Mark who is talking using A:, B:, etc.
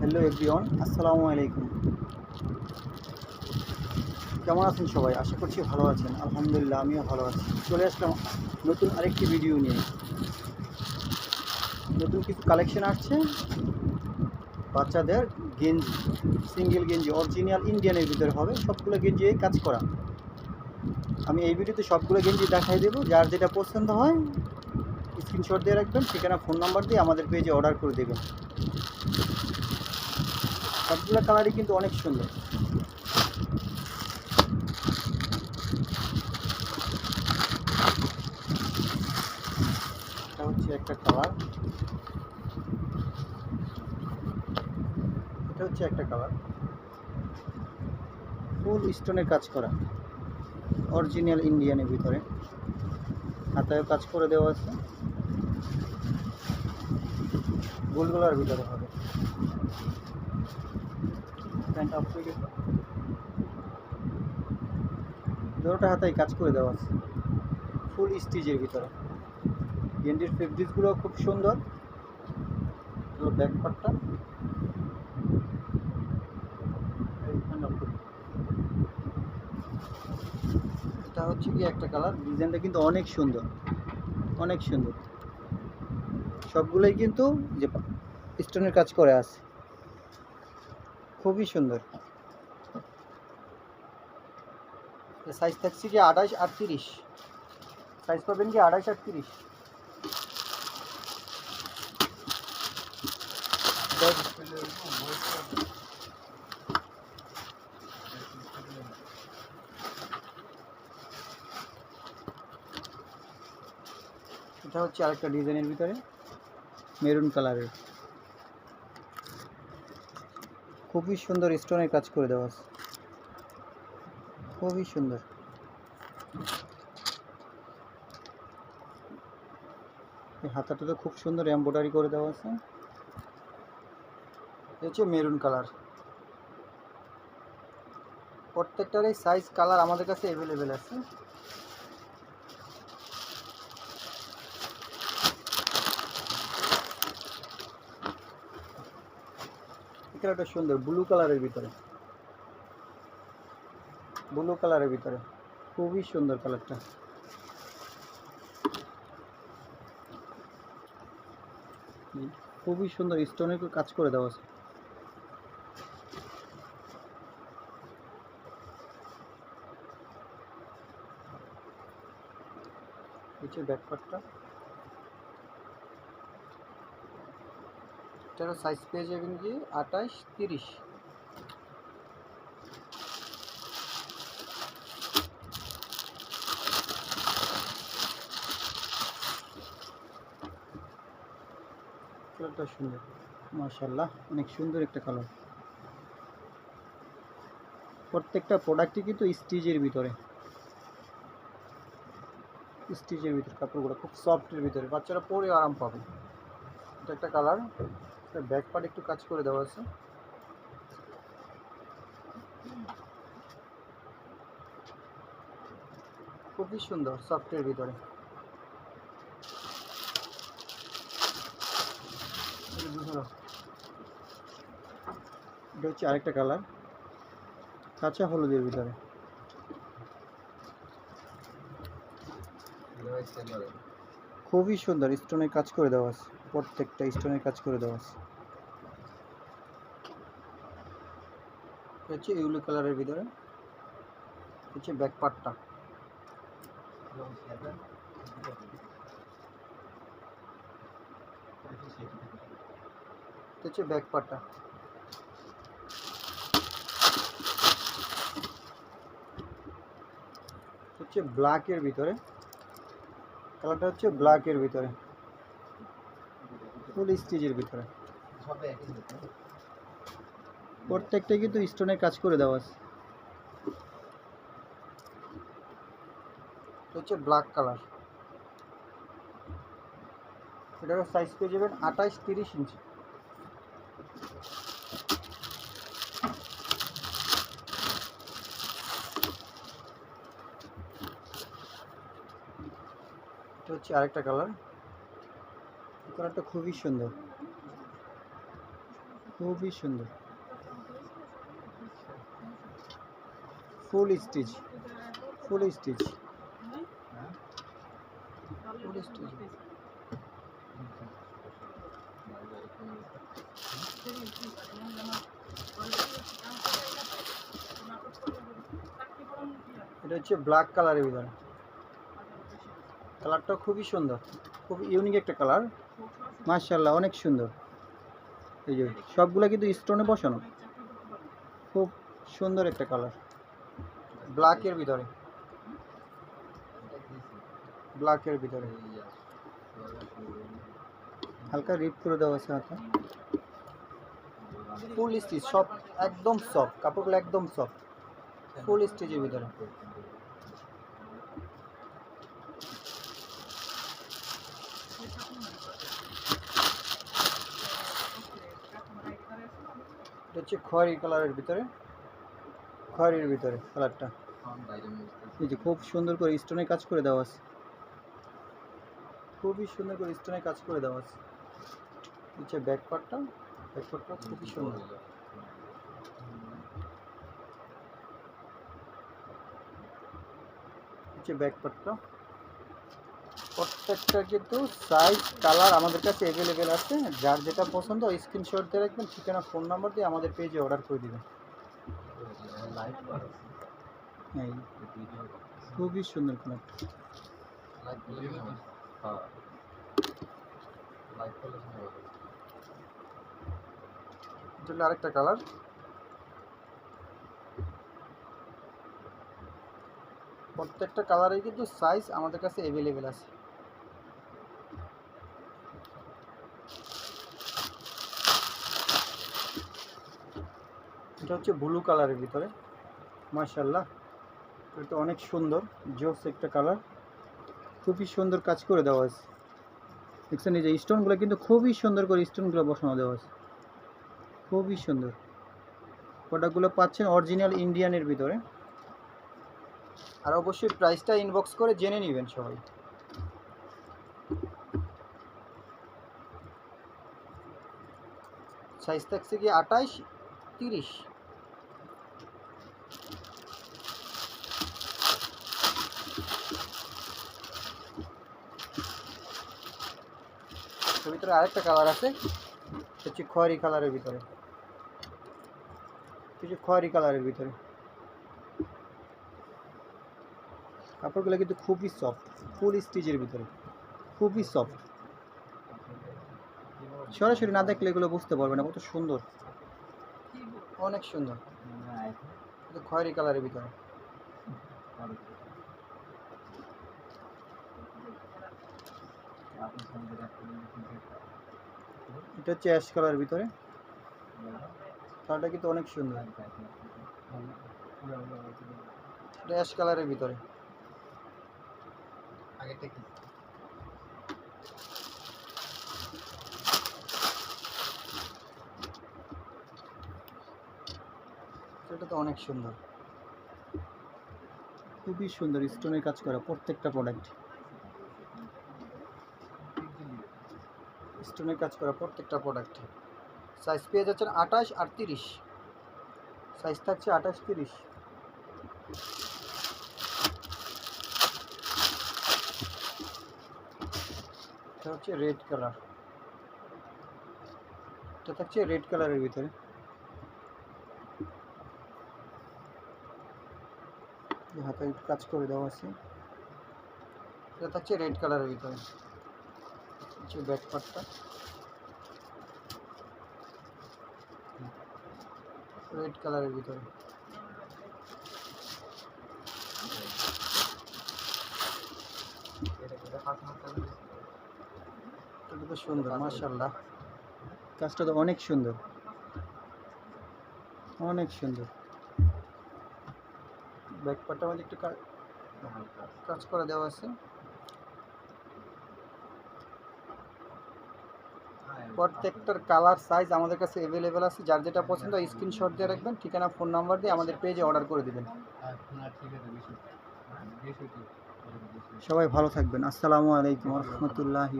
A: Hello everyone, আসসালামু আলাইকুম। কেমন আছেন সবাই? আশা করছি ভালো আছেন। আলহামদুলিল্লাহ, আমিও ভালো আছি। চলে আসলাম নতুন আরেকটি ভিডিও নিয়ে। নতুন কিছু কালেকশন আসছে। বাচ্চাদের গেঞ্জি সিঙ্গেল গেঞ্জি অরিজিনাল ইন্ডিয়ানের ভিতরে হবে। সবগুলো গেঞ্জি কাজ করা। আমি এই ভিডিওতে সবগুলো গেঞ্জি দেখাই দেবো। যার যেটা পছন্দ হয় স্ক্রিনশট দিয়ে রাখবেন। ঠিকানা ফোন নাম্বার দিয়ে আমাদের পেজে অর্ডার করে দেবেন। সবগুলো কালারই কিন্তু অনেক সুন্দর। এটা হচ্ছে একটা কালার। এটা হচ্ছে একটা কালার। ফুল স্টোনের কাজ করা। অরিজিনাল ইন্ডিয়ানের ভিতরে। হাতায়ও কাজ করে দেওয়া আছে। গোলগোলার ভিতরে হবে। প্যান্ট অফ হয়ে গেছে দুটোটা কাজ করে দেওয়া আছে। ফুল স্টিচের ভিতরে। গেন্ডির ফেব্রিক্সগুলো খুব সুন্দর। ব্যাক পার্টটা এটা হচ্ছে কি একটা কালার ডিজাইনটা কিন্তু অনেক সুন্দর। অনেক সুন্দর। সবগুলোই কিন্তু যে স্টোনের কাজ করে আছে। খুবই সুন্দর। সাইজ থাকছে কি আঠাশ আটত্রিশ? সাইজ পাবেন কি আঠাশ আটত্রিশ? এটা হচ্ছে আরেকটা ডিজাইনের ভিতরে মেরুন কালারের খুবই সুন্দর স্টোনের কাজ করে দেওয়া আছে। খুবই সুন্দর। এই হাতাটা তো খুব সুন্দর এমব্রয়ডারি করে দেওয়া আছে। হচ্ছে মেরুন কালার প্রত্যেকটারই সাইজ কালার আমাদের কাছে অ্যাভেলেবেল আছে। কালারটা সুন্দর ব্লু কালারের ভিতরে। ব্লু কালারের ভিতরে। খুবই সুন্দর কালারটা। খুবই সুন্দর স্টোনের কাজ করে দেওয়া আছে। হচ্ছে ব্যাক এটারও সাইজ পেয়ে যাবেন কি? আঠাশ, তিরিশ। কালারটা সুন্দর। মাশাল্লাহ অনেক সুন্দর একটা কালার। প্রত্যেকটা প্রোডাক্টই কিন্তু স্টিচের ভিতরে। স্টিচের ভিতরে কাপড়গুলো খুব সফটের ভিতরে। বাচ্চারা পরে আরাম পাবে। এটা একটা কালার। ব্যাক পার্ট একটু কাজ করে দেওয়া আছে। খুবই সুন্দর সফটের ভিতরে। এটা হচ্ছে আরেকটা কালার কাঁচা হলুদের ভিতরে। খুবই সুন্দর স্টোনের কাজ করে দেওয়া আছে। প্রত্যেকটা স্টোনের কাজ করে দেওয়া আছে। হচ্ছে ইউলো কালারের ভিতরে। হচ্ছে ব্যাক পার্টটা হচ্ছে ব্যাক পার্টটা হচ্ছে ব্ল্যাকের ভিতরে। কালারটা হচ্ছে ব্ল্যাকের ভিতরে। ফুল স্টিচের ভিতরে। প্রত্যেকটা কিন্তু স্টোনের কাজ করে দেওয়া আছে। হচ্ছে ব্ল্যাক কালার। এটার সাইজ পেয়ে যাবেন আঠাশ তিরিশ ইঞ্চি। হচ্ছে আরেকটা কালার। কালারটা খুবই সুন্দর। খুবই সুন্দর। Full stitch. Full stitch. Full stitch. এটা হচ্ছে ব্ল্যাক কালারের ভিতরে। কালারটা খুবই সুন্দর। খুব ইউনিক একটা কালার মার্শাল্লাহ অনেক সুন্দর। এই যে, সবগুলো কিন্তু স্টোনে বসানো। খুব সুন্দর একটা কালার ব্ল্যাকের ভিতরে। ব্ল্যাকের ভিতরে। হালকা রিপ করে দেওয়া আছে ফুল স্টিচ সব একদম সফট কাপড়গুলো একদম সফট ফুল স্টিচের ভিতরে। এটা হচ্ছে খয়েরি কালারের ভিতরে। খয়েরির ভিতরে কালারটা। এই যে খুব সুন্দর করে স্টোনে কাজ করে দেওয়া আছে। খুবই সুন্দর করে স্টোনে কাজ করে দেওয়া আছে। হচ্ছে ব্যাক পার্টটা খুবই সুন্দর। হচ্ছে ব্যাক পার্টটা প্রত্যেকটা কিন্তু সাইজ কালার আমাদের কাছে অ্যাভেলেবেল আছে। যার যেটা পছন্দ স্ক্রিনশট দিয়ে রাখবেন, ঠিকানা ফোন নাম্বার দিয়ে আমাদের পেজে অর্ডার করে দিবেন। খুবই সুন্দর আরেকটা কালার প্রত্যেকটা কালারের কিন্তু সাইজ আমাদের কাছে অ্যাভেলেবেল আছে। এটা হচ্ছে ব্লু কালারের ভিতরে। মার্শাল্লাহ এটা অনেক সুন্দর, জোস একটা কালার। খুবই সুন্দর কাজ করে দেওয়া আছে দেখছেন এই যে স্টোনগুলো কিন্তু খুবই সুন্দর করে স্টোনগুলো বসানো দেওয়া আছে খুবই সুন্দর। প্রোডাক্টগুলো পাচ্ছেন অরিজিনাল ইন্ডিয়ানের ভিতরে। আর অবশ্যই প্রাইসটা ইনবক্স করে জেনে নেবেন সবাই। সাইজ থাকছে কি আঠাইশ, তিরিশ? ভিতরে আরেকটা কালার আছে হচ্ছে খয়েরি কালারের ভিতরে। কিছু খয়েরি কালারের ভিতরে। কাপড়গুলো কিন্তু খুবই সফট ফুল স্টিচের ভিতরে খুবই সফট সরাসরি না দেখলে এগুলো বুঝতে পারবে না কত সুন্দর। অনেক সুন্দর। এটা খয়েরি কালারের ভিতরে। এটা হচ্ছে অ্যাশ কালারের ভিতরে। কালারটা কিন্তু অনেক সুন্দর। এটা অ্যাশ কালারের ভিতরে। এটা তো অনেক সুন্দর। খুবই সুন্দর স্টোনের কাজ করা প্রত্যেকটা প্রোডাক্ট স্টোনের কাজ করা প্রত্যেকটা প্রোডাক্ট সাইজ পেয়ে যাচ্ছেন আঠাশ আর তিরিশ। সাইজ থাকছে আঠাশ, তিরিশ। এটা হচ্ছে রেড কালার এটা থাকছে রেড কালারের ভিতরে। এই হাতে একটু কাজ করে দেওয়া আছে। এটা থাকছে রেড কালারের ভিতরে। হচ্ছে ব্যাক পার্টটা রেড কালারের ভিতরে এটা তো সুন্দর মাশাল্লাহ কাজটা তো অনেক সুন্দর অনেক সুন্দর ব্যাক পার্টটা মধ্যে একটু কা- কাজ করে দেওয়া আছে প্রত্যেকটার কালার সাইজ আমাদের কাছে অ্যাভেলেবেল আছে। যার যেটা পছন্দ স্ক্রিনশট দিয়ে রাখবেন ঠিকানা ফোন নাম্বার দিয়ে আমাদের পেজে অর্ডার করে দেবেন। সবাই ভালো থাকবেন। আসসালামু আলাইকুম রহমতুল্লাহ